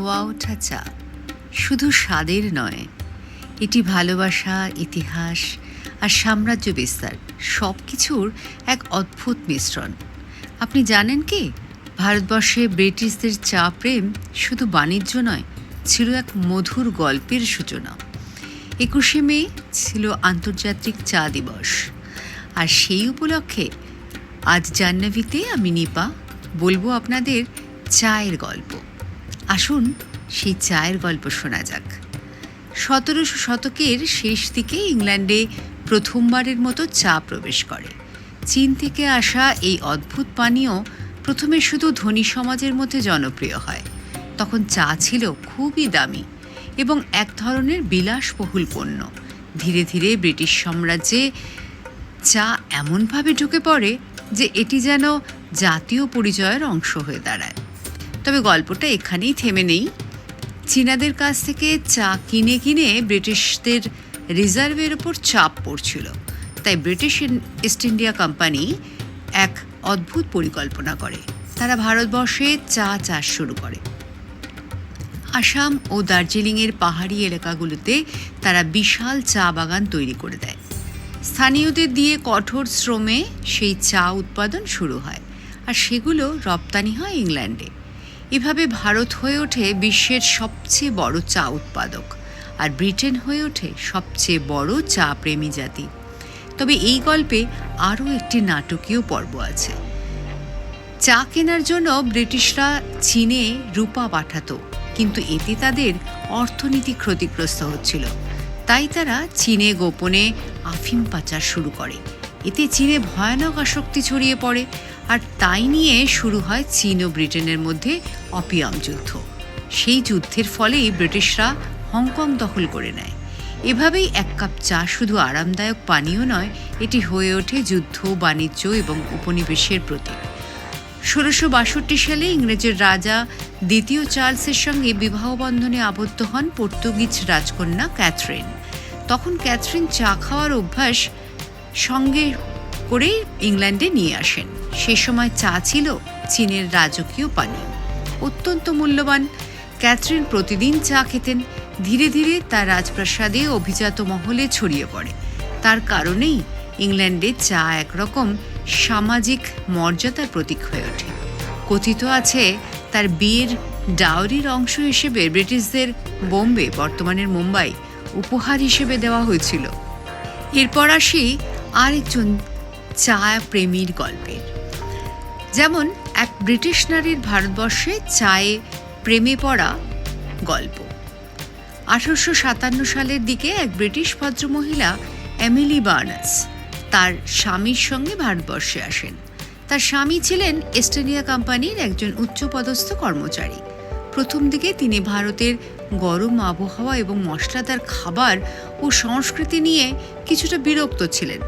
ধোয়া ওঠা চা। শুধু স্বাদের নয়, এটি ভালোবাসা, ইতিহাস আর সাম্রাজ্য বিস্তার সব কিছুর এক অদ্ভুত মিশ্রণ। আপনি জানেন কি? ভারতবর্ষে ব্রিটিশদের চা প্রেম শুধু বাণিজ্য নয়, ছিল এক মধুর গল্পের সূচনা। একুশে মে ছিল আন্তর্জাতিক চা দিবস। আর সেই উপলক্ষে আজ জাহ্নবীতে আমি নিপা বলব আপনাদের চায়ের গল্প। আসুন সেই চায়ের গল্প শোনা যাক। সতেরোশো শতকের শেষ দিকে ইংল্যান্ডে প্রথমবারের মতো চা প্রবেশ করে। চীন থেকে আসা এই অদ্ভুত পানীয় প্রথমে শুধু ধনী সমাজের মধ্যে জনপ্রিয় হয়। তখন চা ছিল খুবই দামি এবং এক ধরনের বিলাসবহুল পণ্য। ধীরে ধীরে ব্রিটিশ সাম্রাজ্যে চা এমনভাবে ঢুকে পড়ে যে এটি যেন জাতীয় পরিচয়ের অংশ হয়ে দাঁড়ায়। তবে গল্পটা এখানেই থেমে নেই। চীনাদের কাছ থেকে চা কিনে কিনে ব্রিটিশদের রিজার্ভের ওপর চাপ পড়ছিল। তাই ব্রিটিশ ইস্ট ইন্ডিয়া কোম্পানি এক অদ্ভুত পরিকল্পনা করে। তারা ভারতবর্ষে চা চাষ শুরু করে। আসাম ও দার্জিলিংয়ের পাহাড়ি এলাকাগুলোতে তারা বিশাল চা বাগান তৈরি করে দেয়। স্থানীয়দের দিয়ে কঠোর শ্রমে সেই চা উৎপাদন শুরু হয়। আর সেগুলো রপ্তানি হয় ইংল্যান্ডে। এভাবে ভারত হয়ে ওঠে বিশ্বের সবচেয়ে বড় চা উৎপাদক। আর ব্রিটেন হয়ে ওঠে সবচেয়ে বড় চা প্রেমী জাতি। তবে এই গল্পে আরও একটি নাটকীয় পর্ব আছে। চা কেনার জন্য ব্রিটিশরা চীনে রূপা পাঠাতো, কিন্তু এতে তাদের অর্থনীতি ক্ষতিগ্রস্ত হচ্ছিল। তাই তারা চীনে গোপনে আফিম পাচার শুরু করে। এতে চীনে ভয়ানক আসক্তি ছড়িয়ে পড়ে আর তাই নিয়ে শুরু হয় চীন ও ব্রিটেনের মধ্যে অপিয়াম যুদ্ধ। সেই যুদ্ধের ফলেই ব্রিটিশরা হংকং দখল করে নেয়। এভাবেই এক কাপ চা শুধু আরামদায়ক পানীয় নয়, এটি হয়ে ওঠে যুদ্ধ, বাণিজ্য এবং উপনিবেশের প্রতীক। ষোলোশো বাষট্টি সালে ইংরেজের রাজা দ্বিতীয় চার্লসের সঙ্গে বিবাহ বন্ধনে আবদ্ধ হন পর্তুগিজ রাজকন্যা ক্যাথরিন। তখন ক্যাথরিন চা খাওয়ার অভ্যাস সঙ্গে করেই ইংল্যান্ডে নিয়ে আসেন। সে সময় চা ছিল চীনের রাজকীয় পানীয়। অত্যন্ত মূল্যবান। ক্যাথরিন প্রতিদিন চা খেতেন। ধীরে ধীরে তার রাজপ্রাসাদে অভিজাত মহলে ছড়িয়ে পড়ে। তার কারণেই ইংল্যান্ডে চা একরকম সামাজিক মর্যাদার প্রতীক হয়ে ওঠে। কথিত আছে, তার বিয়ের ডাউরির অংশ হিসেবে ব্রিটিশদের বোম্বে, বর্তমানের মুম্বাই, উপহার হিসেবে দেওয়া হয়েছিল। এরপর আসি আরেকজন চা প্রেমীর গল্পের যেমন এক ব্রিটিশ নারীর ভারতবর্ষে চায়ে প্রেমে পড়া গল্প। আঠারোশো সাতান্ন সালের দিকে এক ব্রিটিশ ভদ্রমহিলা, এমিলি বার্নাস, তার স্বামীর সঙ্গে ভারতবর্ষে আসেন। তার স্বামী ছিলেন ইস্ট ইন্ডিয়া কোম্পানির একজন উচ্চপদস্থ কর্মচারী। প্রথম দিকে তিনি ভারতের গরম আবহাওয়া এবং মশলাদার খাবার ও সংস্কৃতি নিয়ে কিছুটা বিরক্ত ছিলেন।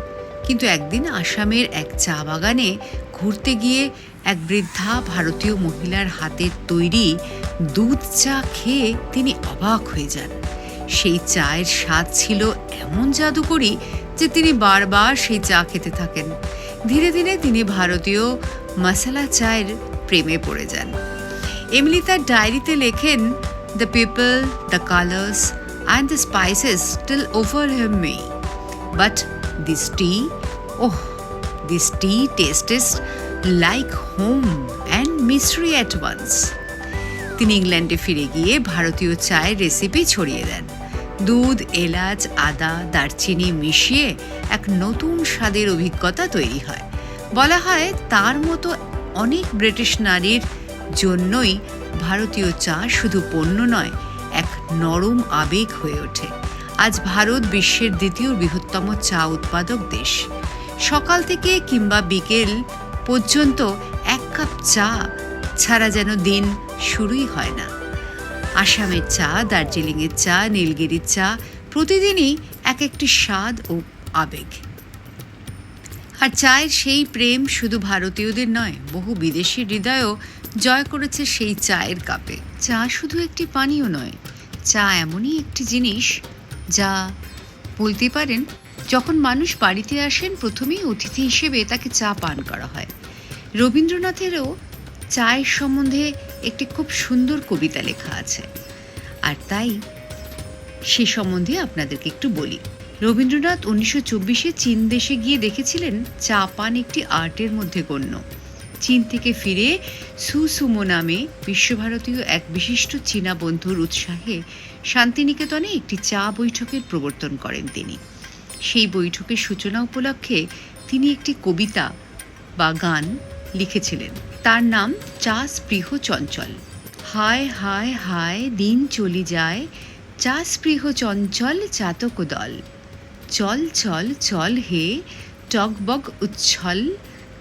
কিন্তু একদিন আসামের এক চা বাগানে ঘুরতে গিয়ে এক বৃদ্ধা ভারতীয় মহিলার হাতের তৈরি দুধ চা খেয়ে তিনি অবাক হয়ে যান। সেই চায়ের স্বাদ ছিল এমন জাদুকরি যে তিনি বারবার সেই চা খেতে থাকেন। ধীরে ধীরে তিনি ভারতীয় মশলা চায়ের প্রেমে পড়ে যান। এমনি তার ডায়েরিতে লেখেন the people the colours and the spices still overwhelm me but this tea oh this tea tastes like home and mystery at once তিনি ইংল্যান্ডে ফিরে গিয়ে ভারতীয় চায়ের রেসিপি ছড়িয়ে দেন। দুধ, এলাচ, আদা, দারচিনি মিশিয়ে এক নতুন স্বাদের অভিজ্ঞতা তৈরি হয়। বলা হয় তার মতো অনেক ব্রিটিশ নারীর জন্যই ভারতীয় চা শুধু পণ্য নয়, এক নরম আবেগ হয়ে ওঠে। আজ ভারত বিশ্বের দ্বিতীয় বৃহত্তম চা উৎপাদক দেশ। সকাল থেকে কিংবা বিকেল পর্যন্ত এক কাপ চা ছাড়া যেন দিন শুরুই হয় না। আসামের চা, দার্জিলিংয়ের চা, নীলগিরির চা প্রতিদিনই এক একটি স্বাদ ও আবেগ। আর চায়ের সেই প্রেম শুধু ভারতীয়দের নয়, বহু বিদেশি হৃদয়ও জয় করেছে সেই চায়ের কাপে। চা শুধু একটি পানীয় নয়, চা এমনই একটি জিনিস যা বলতে পারেন, যখন মানুষ বাড়িতে আসেন, প্রথমেই অতিথি হিসেবে তাকে চা পান করা হয়। রবীন্দ্রনাথেরও চায়ের সম্বন্ধে একটি খুব সুন্দর কবিতা লেখা আছে। আর তাই সে সম্বন্ধে আপনাদেরকে একটু বলি। রবীন্দ্রনাথ উনিশশো চব্বিশে চীন দেশে গিয়ে দেখেছিলেন, চা পান একটি আর্টের মধ্যে গণ্য। চীন থেকে ফিরে সুসুমো নামে বিশ্বভারতীয় এক বিশিষ্ট চীনা বন্ধুর উৎসাহে শান্তিনিকেতনে একটি চা বৈঠকের প্রবর্তন করেন তিনি। সেই বৈঠকের সূচনা উপলক্ষে তিনি একটি কবিতা বা গান লিখেছিলেন। তার নাম চা স্পৃহ চঞ্চল। হায় হায় হায়, দিন চলি যায়, চা স্পৃহ চঞ্চল চাতক দল চল চল চল হে টকবগ উচ্ছল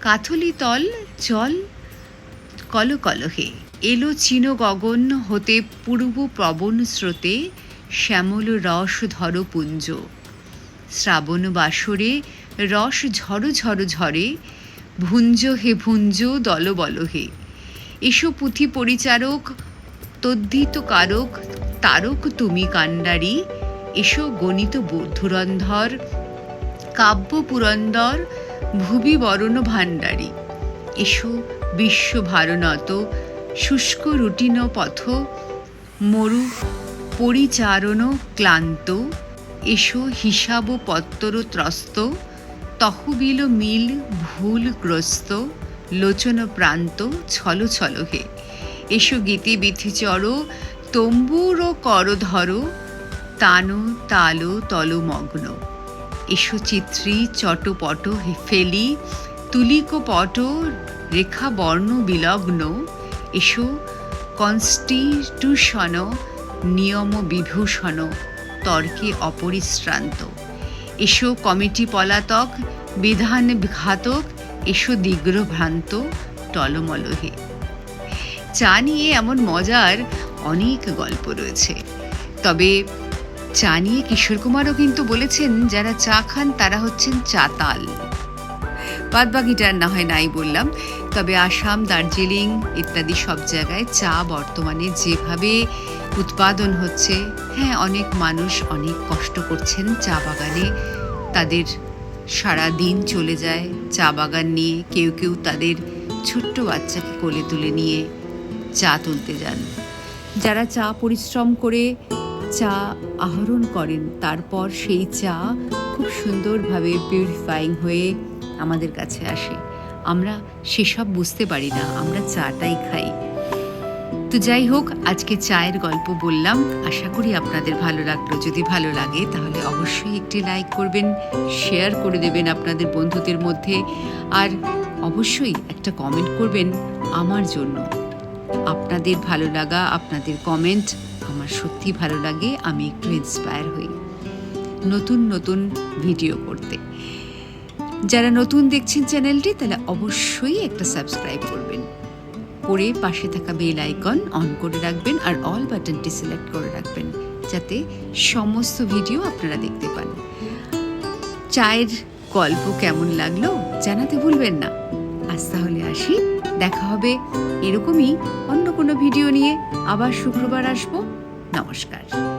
কাথলি তল চল কল কল এলো চীন গগন হতে পূর্ব প্রবণ স্রোতে শ্যামল রস ধর পুঞ্জ। শ্রাবণ বাসরে রস ঝড় ঝড় ঝরে, ভুঞ্জ হে ভুঞ্জ দল বল হে এসো পুঁথি পরিচারক, তদ্ধিত কারক, তারক তুমি কাণ্ডারি। এসো গণিত বু- ধুরন্ধর কাব্য পুরন্দর ভুবি বরণ ভাণ্ডারী এসো বিশ্ব ভারনত শুষ্ক রুটিন পথ মরু পরিচারণ ক্লান্ত। এসো হিসাব পত্তর ত্রস্ত তহবিল মিল ভুলগ্রস্ত লোচন প্রান্ত ছল ছল হে এসো গীতি বিথি চর তম্বুর কর ধর তানো তালো তলমগ্ন। এসো চিত্রী, চটপট ফেলি, তুলিক পট, রেখা বর্ণ বিলগ্ন, এসো কনস্টিটিউশন, নিয়ম বিভূষণ, তর্কে অপরিশ্রান্ত। এসো কমিটি পলাতক, বিধান ঘাতক এসো দিগ্রভ্রান্ত টলমলহে চা নিয়ে এমন মজার অনেক গল্প রয়েছে। তবে চা নিয়ে কিশোর কুমারও কিন্তু বলেছেন, যারা চা খান তারা হচ্ছেন চাতাল। বাদ বাকিটার না হয় নাই বললাম। তবে আসাম, দার্জিলিং ইত্যাদি সব জায়গায় চা বর্তমানে যেভাবে উৎপাদন হচ্ছে হ্যাঁ অনেক মানুষ অনেক কষ্ট করছেন চা বাগানে। তাদের সারা দিন চলে যায় চা বাগান নিয়ে, কেউ কেউ তাদের ছোট্ট বাচ্চাকে কোলে তুলে নিয়ে চা তুলতে যান। যারা চা পরিশ্রম করে চা আহরণ করেন। তারপর সেই চা খুব সুন্দরভাবে পিউরিফাইং হয়ে আমাদের কাছে আসে। আমরা সেসব বুঝতে পারি না, আমরা চাটাই খাই। তো যাই হোক, আজকে চায়ের গল্প বললাম। আশা করি আপনাদের ভালো লাগল। যদি ভালো লাগে, তাহলে অবশ্যই একটি লাইক করবেন শেয়ার করে দেবেন আপনাদের বন্ধুদের মধ্যে। আর অবশ্যই একটা কমেন্ট করবেন আমার জন্য। আপনাদের ভালো লাগা, আপনাদের কমেন্ট আমার সত্যি ভালো লাগে, আমি একটু ইন্সপায়ার হই। নতুন নতুন ভিডিও করতে। যারা নতুন দেখছেন চ্যানেলটি তাহলে অবশ্যই একটা সাবস্ক্রাইব করবেন। করে পাশে থাকা বেল আইকন অন করে রাখবেন আর অল বাটনটি সিলেক্ট করে রাখবেন, যাতে সমস্ত ভিডিও আপনারা দেখতে পান। চায়ের গল্প কেমন লাগল জানাতে ভুলবেন না। আজ তাহলে আসি, দেখা হবে এরকমই অন্য কোনো ভিডিও নিয়ে। আবার শুক্রবার আসব। নমস্কার